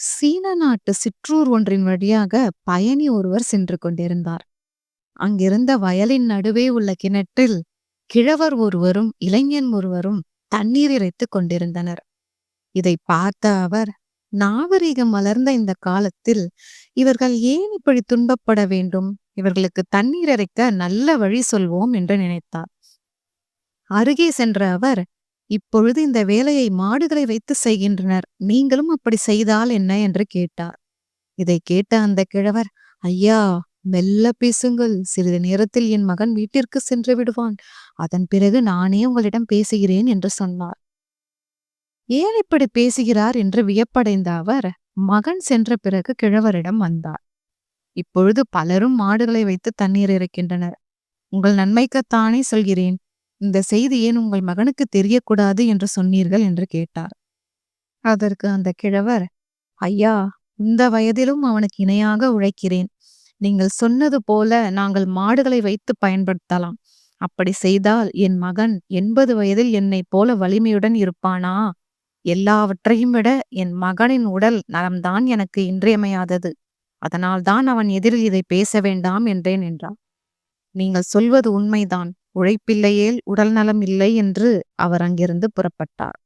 சீன நாட்டு சிற்றூர் ஒன்றின் வழியாக பயணி ஒருவர் சென்று கொண்டிருந்தார். அங்கிருந்த வயலின் நடுவே உள்ள கிணற்றில் கிழவர் ஒருவரும் இளைஞன் ஒருவரும் தண்ணீர் இறைத்துக் கொண்டிருந்தனர். இதை பார்த்த அவர் நாகரிகம் மலர்ந்த இந்த காலத்தில் இவர்கள் ஏன் இப்படி துன்பப்பட வேண்டும்? இவர்களுக்கு தண்ணீர் இறைக்க நல்ல வழி சொல்வோம் என்று நினைத்தார். அருகே சென்ற அவர் இப்பொழுது இந்த வேலையை மாடுகளை வைத்து செய்கின்றனர். நீங்களும் அப்படி செய்தால் என்ன? என்று கேட்டார். இதை கேட்ட அந்த கிழவர் ஐயா மெல்ல பேசுங்கள். சிறிது நேரத்தில் என் மகன் வீட்டிற்கு சென்று விடுவான். அதன் பிறகு நானே உங்களிடம் பேசுகிறேன் என்று சொன்னார். ஏன் இப்படி பேசுகிறார்? என்று வியப்படைந்த அவர் மகன் சென்ற பிறகு கிழவரிடம் வந்தார். இப்பொழுது பலரும் மாடுகளை வைத்து தண்ணீர் இருக்கின்றனர் உங்கள் நன்மைக்குத்தானே சொல்கிறேன். இந்த செய்தி ஏன் உங்கள் மகனுக்கு தெரியக்கூடாது என்று சொன்னீர்கள் என்று கேட்டார். அதற்கு அந்த கிழவர் ஐயா இந்த வயதிலும் அவனுக்கு இணையாக உழைக்கிறேன். நீங்கள் சொன்னது போல நாங்கள் மாடுகளை வைத்து பயன்படுத்தலாம். அப்படி செய்தால் என் மகன் எண்பது வயதில் என்னைப் போல வலிமையுடன் இருப்பானா? எல்லாவற்றையும் விட என் மகனின் உடல் நலம்தான் எனக்கு இன்றியமையாதது. அதனால்தான் அவன் எதிரில் இதை பேச வேண்டாம் என்றேன் என்றார். நீங்கள் சொல்வது உண்மைதான். உழைப்பில்லையேல் உடல் நலம் இல்லை என்று அவர் அங்கிருந்து புறப்பட்டார்.